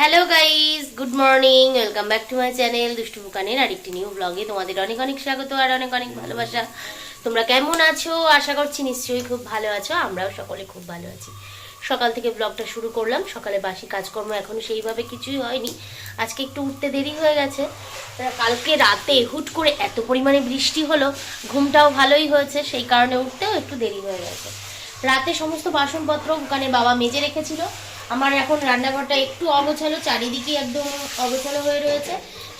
Hello guys good morning welcome back to my channel দুষ্টু বুকানের আরেকটি নিউ ব্লগে তোমাদের অনেক অনেক স্বাগত আর অনেক অনেক ভালোবাসা। তোমরা কেমন আছো? আশা করছি নিশ্চয়ই খুব ভালো আছো। আমরাও সকলে খুব ভালো আছি। সকাল থেকে ব্লগটা শুরু করলাম। সকালে বাসি কাজকর্ম এখনও সেইভাবে কিছুই হয়নি। আজকে একটু উঠতে দেরি হয়ে গেছে। কালকে রাতে হুট করে এত পরিমাণে বৃষ্টি হলো, ঘুমটাও ভালোই হয়েছে, সেই কারণে উঠতেও একটু দেরি হয়ে গেছে। রাতে সমস্ত বাসনপত্র দোকানের বাবা মেজে রেখেছিল। আমার এখন রান্নাঘরটা একটু অগোছালো, চারিদিকে একদম অগোছালো হয়ে রয়েছে।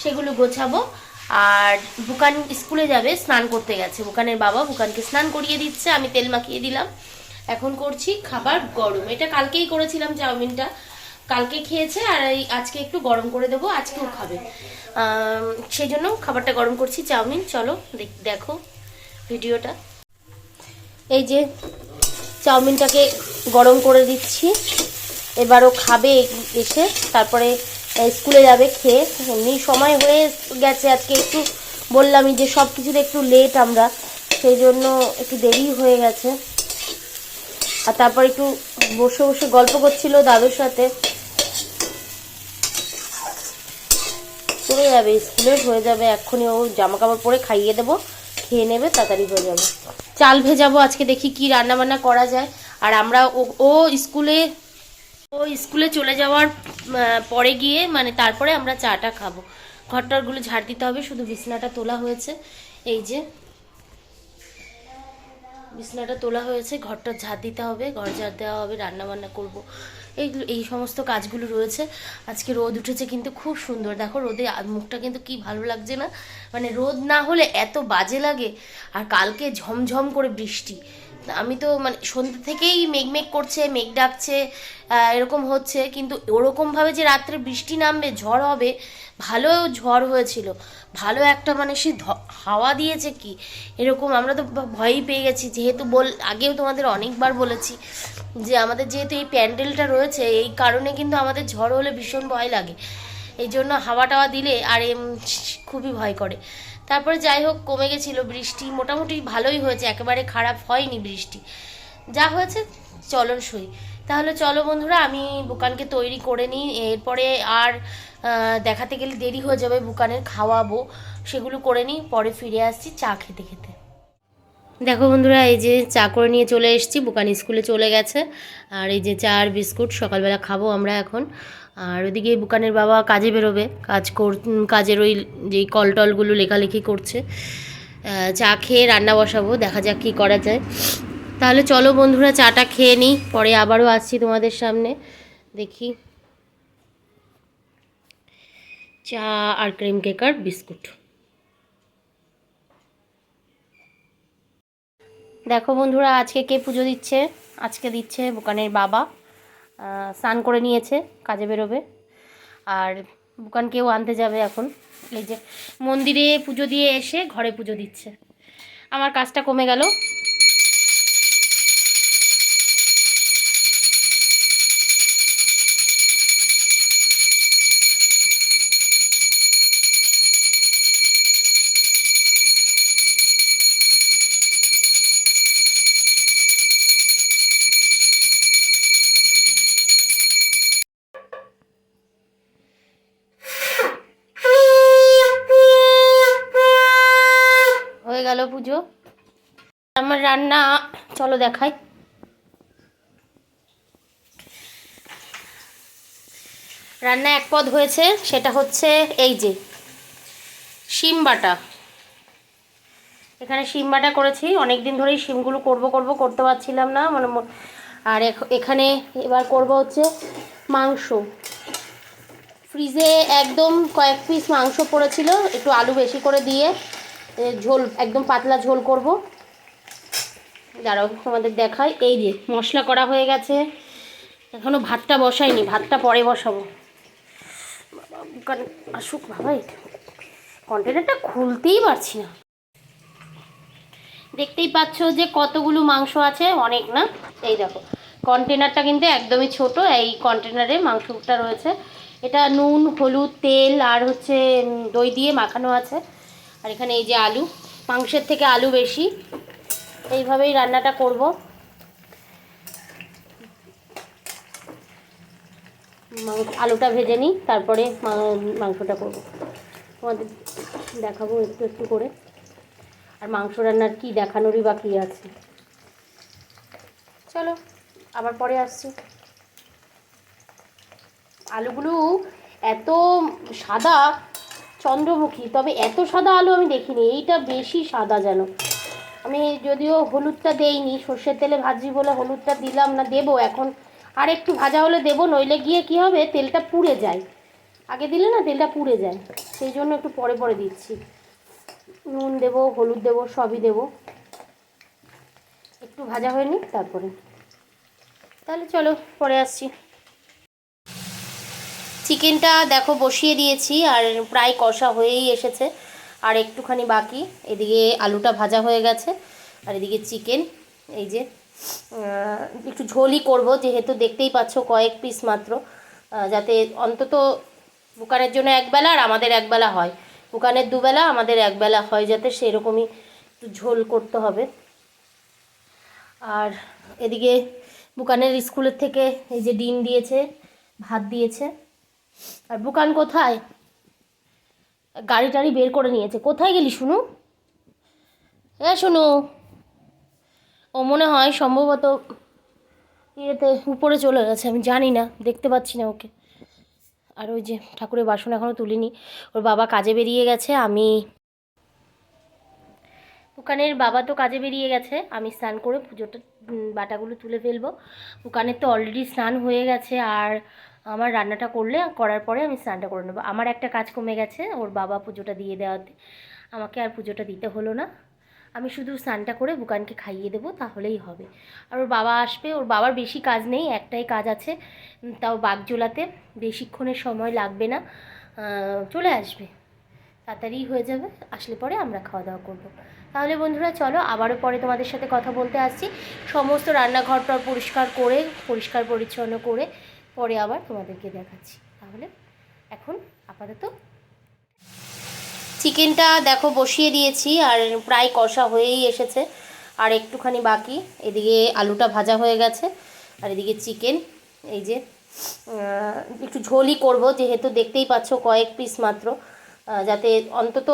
সেগুলো গোছাবো। আর বুকান স্কুলে যাবে, স্নান করতে গেছে। বুকানের বাবা বুকানকে স্নান করিয়ে দিচ্ছে, আমি তেল মাখিয়ে দিলাম। এখন করছি খাবার গরম। এটা কালকেই করেছিলাম চাউমিনটা। কালকে খেয়েছে, আর এই আজকে একটু গরম করে দেবো আজকেও খাবে। সেই জন্য খাবারটা গরম করছি, চাউমিন। চলো, দেখ- দেখো ভিডিওটা। এই যে চাউমিনটাকে গরম করে দিচ্ছি। এবারও খাবে এসে, তারপরে স্কুলে যাবে, খেয়ে, এমনি সময় হয়ে গেছে আজকে, একটু বললামই যে সব কিছুতে একটু লেট আমরা, সেই জন্য একটু দেরি হয়ে গেছে। আর তারপর একটু বসে বসে গল্প করছিল দাদুর সাথে। চলে যাবে, স্কুলে হয়ে যাবে, এক্ষুনি ও জামা কাপড় পরে খাইয়ে দেবো, খেয়ে নেবে, তাড়াতাড়ি হয়ে যাবে। চাল ভেজাবো, আজকে দেখি কি রান্না বান্না করা যায়। আর আমরা ও- ও স্কুলে ও স্কুলে চলে যাওয়ার পরে গিয়ে মানে তারপরে আমরা চাটা খাব। ঘরটারগুলো ঝাড় দিতে হবে, শুধু বিছনাটা তোলা হয়েছে। এই যে, বিছনাটা তোলা হয়েছে, ঘরটা ঝাড় দিতে হবে, ঘর ঝাড় দেওয়া হবে রান্না বান্না করব। এইগুলো এই সমস্ত কাজগুলো রয়েছে। আজকে রোদ উঠেছে কিন্তু খুব সুন্দর। দেখো রোদে মুখটা কিন্তু কি ভালো লাগছে না? মানে রোদ না হলে এত বাজে লাগে। আর কালকে ঝমঝম করে বৃষ্টি। আমি তো মানে সন্ধ্যে থেকেই মেঘ মেঘ করছে, মেঘ ডাকছে এরকম হচ্ছে। কিন্তু ওরকমভাবে যে রাত্রে বৃষ্টি নামবে, ঝড় হবে, ভালো ঝড় হয়েছিল। ভালো একটা মানে সে হাওয়া দিয়েছে কি? এরকম আমরা তো ভয়ই পেয়ে গেছি। যেহেতু বল, আগেও তোমাদের অনেকবার বলেছি যে আমাদের যেহেতু এই প্যান্ডেলটা রয়েছে, এই কারণে কিন্তু আমাদের ঝড় হলে ভীষণ ভয় লাগে। এই জন্য হাওয়া টাওয়া দিলে আর এম, খুবই ভয় করে। তারপরে যাই হোক, কমে গেছিল বৃষ্টি। মোটামুটি ভালোই হয়েছে, একেবারে খারাপ হয়নি বৃষ্টি। যা হয়েছে, চলন সই। তাহলে চলো বন্ধুরা, আমি বুকানকে তৈরি করে নিই। এরপরে আর দেখাতে গেলে দেরি হয়ে যাবে, বুকানের খাওয়াবো। সেগুলো করে নিই, পরে ফিরে আসছি চা খেতে খেতে। দেখো বন্ধুরা, এই যে চা করে নিয়ে চলে এসেছি, বুকান স্কুলে চলে গেছে। আর এই যে চা আর বিস্কুট সকালবেলা খাব আমরা এখন। আর ওদিকে বুকানের বাবা কাজে বেরোবে। কাজ কর কাজের ওই যেই কল টলগুলো লেখালেখি করছে। চা খেয়ে রান্না বসাবো, দেখা যাক কী করা যায়। তাহলে চলো বন্ধুরা, চাটা খেয়ে নিই, পরে আবারও আসছি তোমাদের সামনে। দেখি। চা আর ক্রিম কেক আর বিস্কুট। দেখো বন্ধুরা, আজকে কে পুজো দিচ্ছে? আজকে দিচ্ছে বুকানের বাবা। স্নান করে নিয়েছে, কাজে বেরোবে। আর বুকানকেও আনতে যাবে এখন। এই যে মন্দিরে পুজো দিয়ে এসে ঘরে পুজো দিচ্ছে। আমার কাজটা কমে গেল। গেল পুজো। আমার রান্না, চলো দেখাই। রান্না এক পদ হয়েছে, সেটা হচ্ছে এই যে, শিম বাটা। এখানে শিম বাটা করেছি অনেক দিন ধরেই শিমগুলো করব করব করতে পারছিলাম না মানে আর এখ- এখানে এবার করব হচ্ছে মাংস। ফ্রিজে একদম কয়েক পিস মাংস পড়েছিল, একটু আলু বেশি করে দিয়ে ঝোল, একদম পাতলা ঝোল করব। দাঁড়াও, তোমাদের দেখাই। এই যে, মশলা করা হয়ে গেছে। এখনও ভাতটা বসাইনি, ভাতটা পরে বসাবো। আসুক বাবা, এটা কন্টেনারটা খুলতেই পারছি না। দেখতেই পাচ্ছ যে কতগুলো মাংস আছে, অনেক না? এই দেখো কন্টেনারটা কিন্তু একদমই ছোট, এই কন্টেনারে মাংসটা রয়েছে। এটা নুন, হলুদ, তেল আর হচ্ছে দই দিয়ে মাখানো আছে। আর এখানে এই যে আলু, মাংসের থেকে আলু বেশি। এইভাবেই রান্নাটা করব। আলুটা ভেজে নিই, তারপরে মাংসটা করব। তোমাদের দেখাবো একটু একটু করে। আর মাংস রান্নার কী দেখানোরই বা কী আছে। চলো, আবার পরে আসছি। আলুগুলো এত সাদা চন্দ্রমুখী, তবে এত সাদা আলু আমি দেখিনি, এইটা বেশি সাদা যেন। আমি যদিও হলুদটা দেইনি, সর্ষের তেলে ভাজি বলে হলুদটা দিলাম না, দেবো এখন। আর একটু ভাজা হলে দেবো, নইলে গিয়ে কি হবে, তেলটা পুড়ে যায়। আগে দিলে না তেলটা পুড়ে যায়, সেই জন্য একটু পরে পরে দিচ্ছি। নুন দেবো, হলুদ দেবো, সবই দেবো। একটু ভাজা হয়নি, তারপরে। তাহলে চলো, পরে আসছি। চিকেনটা দেখো বসিয়ে দিয়েছি আর প্রায় কষা হয়েই এসেছে। আর একটুখানি বাকি। এদিকে আলুটা ভাজা হয়ে গেছে। আর এদিকে চিকেন, এই যে একটু ঝোলই করব। যেহেতু দেখতেই পাচ্ছ কয়েক পিস মাত্র। যাতে অন্তত বুকানের জন্য একবেলা আর আমাদের একবেলা হয়। বুকানের দুবেলা, আমাদের একবেলা হয় যাতে সেরকমই একটু ঝোল করতে হবে। আর এদিকে বুকানের স্কুলের থেকে এই যে ডিম দিয়েছে, ভাত দিয়েছে। আর বুকান কোথায়? গাড়ি টাড়ি বের করে নিয়েছে। কোথায় গেলি শুনু? হ্যাঁ শুনু। ও মনে হয় সম্ভবত ইয়েতে উপরে চলে গেছে, আমি জানি না, দেখতে পাচ্ছি না ওকে। আর ওই যে ঠাকুরের বাসন এখনও তুলিনি, ওর বাবা কাজে বেরিয়ে গেছে, আমি দোকানের বাবা তো কাজে বেরিয়ে গেছে, আমি স্নান করে পুজোটা বাটাগুলো তুলে ফেলব। দোকানের তো অলরেডি স্নান হয়ে গেছে, আর আমার রান্নাটা করলে, করার পরে আমি স্নানটা করে নেব। আমার একটা কাজ কমে গেছে, ওর বাবা পুজোটা দিয়ে দেওয়াতে। আমাকে আর পুজোটা দিতে হলো না। আমি শুধু স্নানটা করে বুকানকে খাইয়ে দেবো, তাহলেই হবে। আর ওর বাবা আসবে, ওর বাবার বেশি কাজ নেই, একটাই কাজ আছে। তাও বাগজোলাতে বেশিক্ষণের সময় লাগবে না। চলে আসবে। তাড়াতাড়ি হয়ে যাবে, আসলে পরে আমরা খাওয়া দাওয়া করব। তাহলে বন্ধুরা, চলো আবারও পরে তোমাদের সাথে কথা বলতে আসছি। সমস্ত রান্নাঘরটা পরিষ্কার করে, পরিষ্কার পরিচ্ছন্ন করে পরে আবার তোমাদেরকে দেখাচ্ছি। তাহলে এখন আপাতত চিকেনটা দেখো বসিয়ে দিয়েছি আর প্রায় কষা হয়েই এসেছে। আর একটুখানি বাকি, এদিকে আলুটা ভাজা হয়ে গেছে আর এদিকে চিকেন। এই যে একটু ঝোলই করব, যেহেতু দেখতেই পাচ্ছ কয়েক পিস মাত্র যাতে অন্তত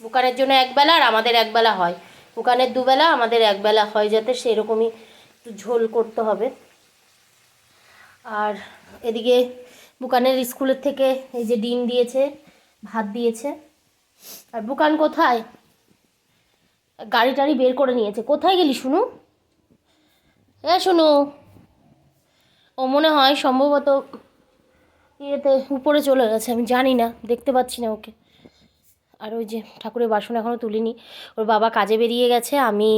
বুকানের জন্য একবেলা আর আমাদের একবেলা হয়। বুকানের দুবেলা, আমাদের একবেলা হয়, যাতে সেরকমই একটু ঝোল করতে হবে। আর এদিকে বুকানের স্কুলের থেকে এই যে ডিম দিয়েছে, ভাত দিয়েছে। আর বুকান কোথায়? গাড়ি টাড়ি বের করে নিয়েছে। কোথায় গেলি শুনু? হ্যাঁ শুনু। ও মনে হয় সম্ভবত ইয়েতে উপরে চলে গেছে, আমি জানি না, দেখতে পাচ্ছি না ওকে। আর ওই যে ঠাকুরের বাসন এখনও তুলিনি। ওর বাবা কাজে বেরিয়ে গেছে, আমি